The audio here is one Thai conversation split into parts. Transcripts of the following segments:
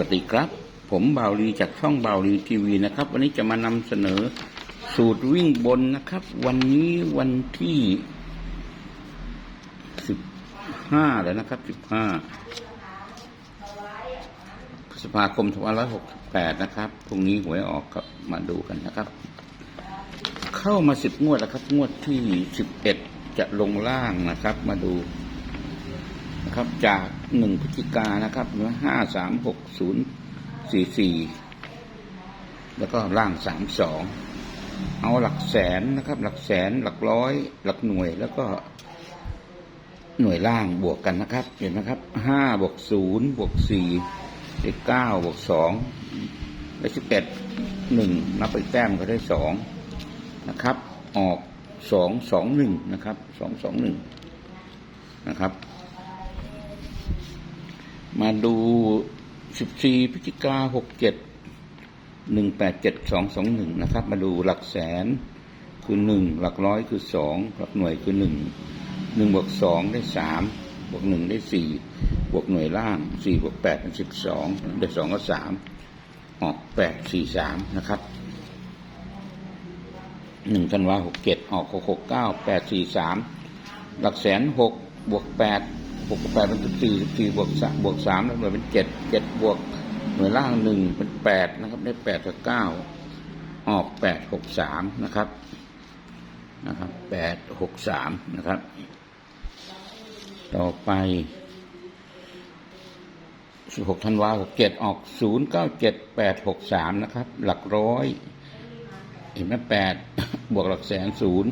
วัสดีครับ ผมเบาวลีจากช่องเบาวลีทีวีนะครับ วันนี้จะมานำเสนอสูตรวิ่งบนนะครับ วันนี้วันที่สิบห้าแล้วนะครับสิบห้าพฤษภาคมสองพันร้อยหกสิบแปดนะครับพรุ่งนี้หวยออกครับมาดูกันนะครับ เข้ามาสิบงวดแล้วครับ งวดที่สิบเอ็ดจะลงล่างนะครับ มาดู นะครับ จากหนึ่งพฤศจิกานะครับเนื้อห้าสามหกศูนย์สี่สี่แล้วก็ล่างสามสองเอาหลักแสนนะครับ หลักแสนหลักร้อย หลักหน่วยแล้วก็ หน่วยล่างบวกกันนะครับ เห็นไหมครับห้าบวกศูนย์บวกสี่ได้เก้าบวกสองได้สิบเอ็ดหนึ่งนับไปแต้มก็ได้สองนะครับ ออกสองสองหนึ่งนะครับสองสองหนึ่งนะครับ มาดู14พฤศจิกา67 187221นะครับ มาดูหลักแสนคือ1หลักร้อยคือ2หลักหน่วยคือ1 1บวก2ได้3บวก1ได้4บวกหน่วยล่าง4บวก8เป็น12ได้2ก็3ออก8 4 3นะครับ1ธันวา67ออก669 8 4 3หลักแสน6บวก8 หกกับแปดเป็นสิบสี่สิบสี่บวกสามบวกสามแล้วหน่วยเป็นเจ็ดเจ็ดบวกหน่วยล่างหนึ่งเป็นแปดนะครับ ได้แปดกับเก้าออกแปดหกสามนะครับนะครับแปดหกสามนะครับ ต่อไปสิบหกธันวาหกเจ็ดออกศูนย์เก้าเจ็ดแปดหกสามนะครับ หลักร้อย เห็นไหมแปดบวกหลักแสนศูนย์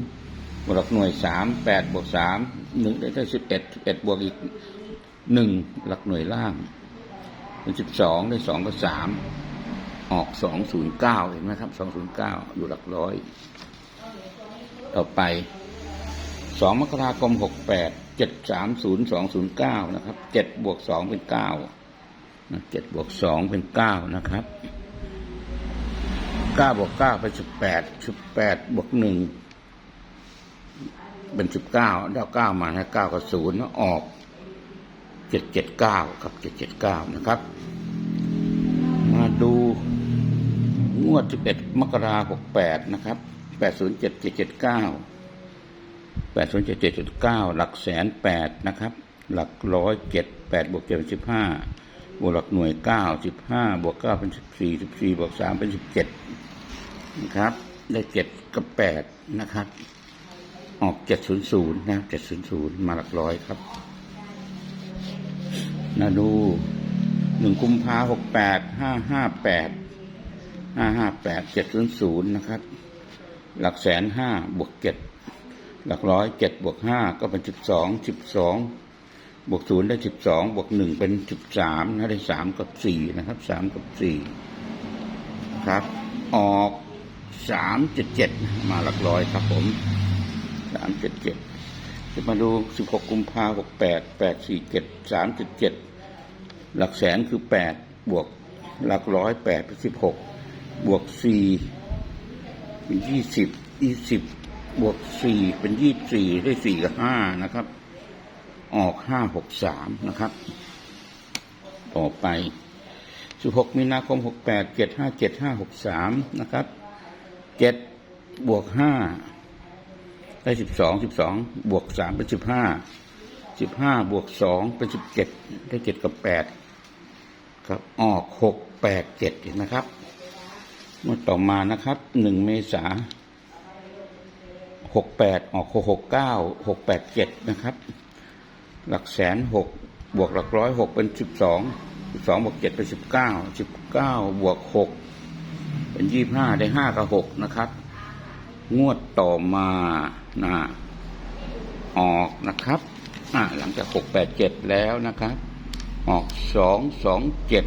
บวกหลักหน่วยสามแปดบวกสามหนึ่งได้สิบเอ็ดสิบเอ็ดบวกอีกหนึ่งหลักหน่วยล่างเป็นสิบสองได้สองกับสามออกสองศูนย์เก้าเห็นไหมครับสองศูนย์เก้าอยู่หลักร้อย ต่อไปสองมกราคมหกแปดเจ็ดสามศูนย์สองศูนย์เก้านะครับเจ็ดบวกสองเป็นเก้าเจ็ดบวกสองเป็นเก้านะครับเก้าบวกเก้าเป็นสิบแปดสิบแปดบวกหนึ่ง เป็นสิบเก้าได้เก้ามาให้เก้ากับศูนย์ออกเจ็ดเจ็ดเก้ากับเจ็ดเจ็ดเก้านะครับ มาดูงวดสิบเอ็ดมกราหกแปดนะครับแปดศูนย์เจ็ดเจ็ดเจ็ดเก้าแปดศูนย์เจ็ดเจ็ดเจ็ดเก้าหลักแสนแปดนะครับ หลักร้อยเจ็ดแปดบวกเจ็ดเป็นสิบห้าบวกหลักหน่วยเก้าสิบห้าบวกเก้าเป็นสิบสี่สิบสี่บวกสามเป็นสิบเจ็ดนะครับ ได้เจ็ดกับแปดนะครับ ออกเจ็ดศูนย์ศูนย์นะเจ็ดศูนย์ศูนย์มาหลักร้อยครับนาดูหนึ่งกุมภาหกแปดห้าห้าแปดห้าห้าแปดเจ็ดศูนย์ศูนย์นะครับ หลักแสนห้าบวกเจ็ดหลักร้อยเจ็ดบวกห้าก็เป็นสิบสองสิบสองบวกศูนย์ได้สิบสองบวกหนึ่งเป็นสิบสามนะได้สามกับสี่นะครับสามกับสี่ครับ ออกสามเจ็ดเจ็ดมาหลักร้อยครับผม สามเจ็ดเจ็ดจะมาดูสิบหกกุมภาหกแปดแปดสี่เจ็ดสามเจ็ดเจ็ดหลักแสนคือแปดบวกหลักร้อยแปดเป็นสิบหกบวกสี่เป็นยี่สิบยี่สิบบวกสี่เป็นยี่สี่ได้สี่กับห้านะครับ ออกห้าหกสามนะครับ ต่อไปสิบหกมีนาคมหกแปดเจ็ดห้าเจ็ดห้าหกสามนะครับเจ็ดบวกห้า ได้สิบสองสิบสองบวกสามเป็นสิบห้าสิบห้าบวกสองเป็นสิบเจ็ดได้เจ็ดกับแปดครับออกหกแปดเจ็ดนะครับเมื่อต่อมานะครับหนึ่งเมษาหกแปดออกหกหกเก้าหกแปดเจ็ดนะครับ หลักแสนหกบวกหลักร้อยหกเป็นสิบสองสิบสองบวกเจ็ดเป็นสิบเก้าสิบเก้าบวกหกเป็นยี่ห้าได้ห้ากับหกนะครับ งวดต่อมานะออกนะครับหลังจากหกแปดเจ็ดแล้วนะครับ ออกสองสองเจ็ด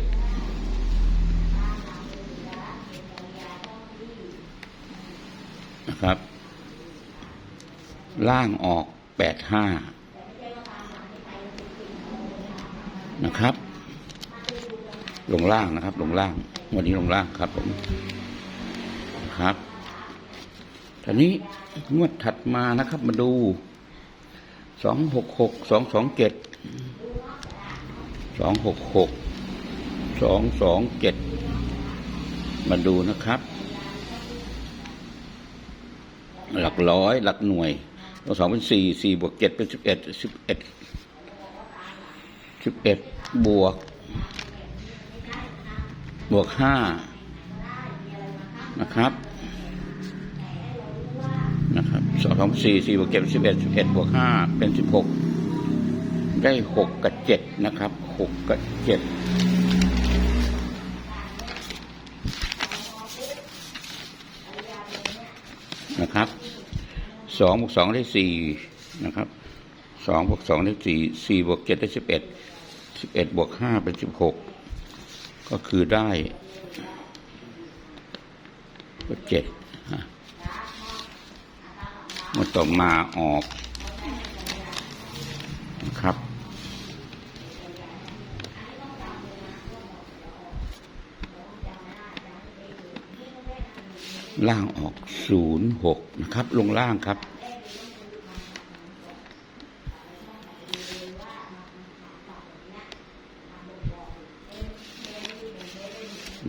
นะครับ ล่างออกแปดห้านะครับ ลงล่างนะครับ ลงล่าง วันนี้ลงล่างครับผม ทีนี้งวดถัดมานะครับ มาดูสองหกหกสองสองเจ็ดสองหกหกสองสองเจ็ดมาดูนะครับ หลักร้อยหลักหน่วยตัวสองเป็นสี่สี่บวกเจ็ดเป็นสิบเอ็ดสิบเอ็ดสิบเอ็ดบวก บวกห้านะครับ สองสองสี่สี่บวกเจ็ดสิบเอ็ดสิบเอ็ดบวกห้าเป็นสิบหกได้หกกับเจ็ดนะครับหกกับเจ็ดนะครับสองบวกสองได้สี่นะครับสองบวกสองได้สี่สี่บวกเจ็ดได้สิบเอ็ดสิบเอ็ดบวกห้าเป็นสิบหกก็คือได้เจ็ดฮะ มื่อต่อมาออกนะครับ ล่างออกศูนย์หกนะครับ ลงล่างครับ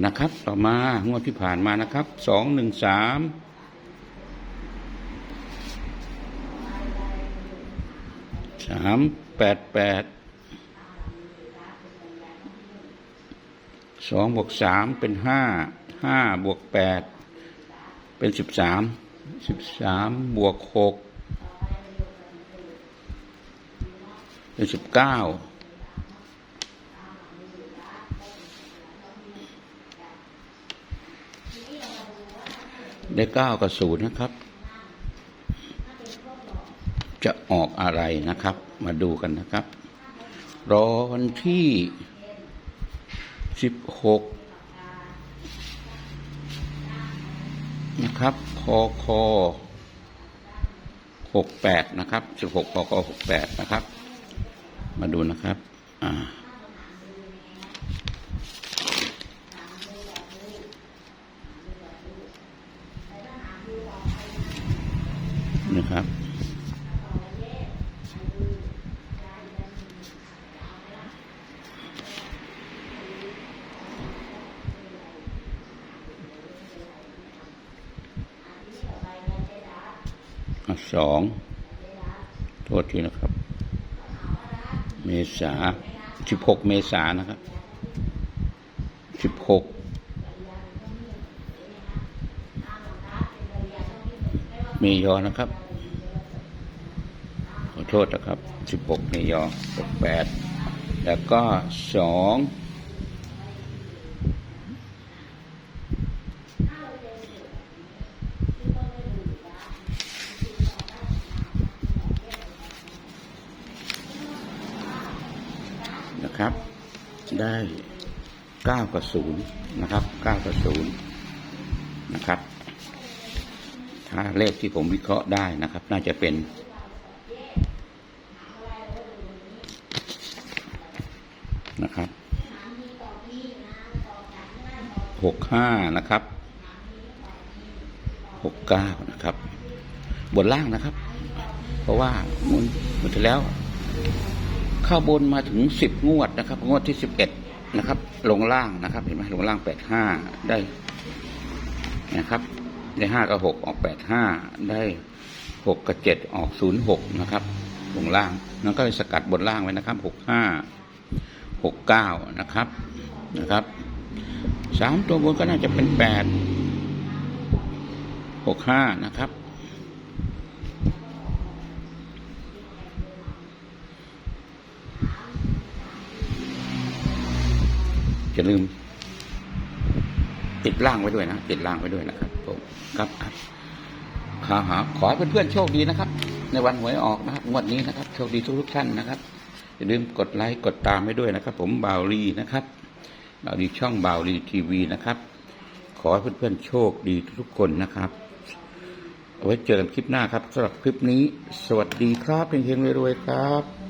นะครับ ต่อมางวดที่ผ่านมานะครับสองหนึ่งสาม สามแปดแปดสองบวกสามเป็นห้าห้าบวกแปดเป็นสิบสามสิบสามบวกหกเป็นสิบเก้าได้เก้ากับศูนย์นะครับ จะออกอะไรนะครับ มาดูกันนะครับ รอวันที่สิบหกนะครับคอคอหกแปดนะครับสิบหกคอคอหกแปดนะครับ มาดูนะครับ อ่านะครับ สองโทษทีนะครับ เมษาสิบหกเมษานะครับสิบหกเมยอนะครับ ขอโทษนะครับสิบหกเมยอหกแปดแล้วก็สอง นะครับ ได้เก้ากับศูนย์นะครับเก้ากับศูนย์นะครับถ้าเลขที่ผมวิเคราะห์ได้นะครับ น่าจะเป็นนะครับหกห้านะครับหกเก้านะครับ บนล่างนะครับ เพราะว่ามันหมดแล้ว เข้าบนมาถึงสิบงวดนะครับ งวดที่สิบเอ็ดนะครับ ลงล่างนะครับ เห็นไหมลงล่างแปดห้าได้นะครับ ได้ห้ากับหกออกแปดห้าได้หกกับเจ็ดออกศูนย์หกนะครับ ลงล่างแล้วก็สกัดบนล่างไว้นะครับหกห้าหกเก้านะครับนะครับสามตัวบนก็น่าจะเป็นแปดหกห้านะครับ อย่าลืม ติดล่างไว้ด้วยนะติดล่างไว้ด้วยนะครับผมครับขอหาขอให้เพื่อนๆโชคดีนะครับ ในวันหวยออกนะครับงวดนี้นะครับ โชคดีทุกๆท่านนะครับอย่าลืมกดไลค์กดตามไว้ด้วยนะครับ ผมบาวลีนะครับบาวลีช่องบาวลีทีวีนะครับ ขอให้เพื่อนๆโชคดีทุกๆคนนะครับเอาไว้เจอกันคลิปหน้าครับสำหรับคลิปนี้ สวัสดีครับเฮงๆรวยๆครับ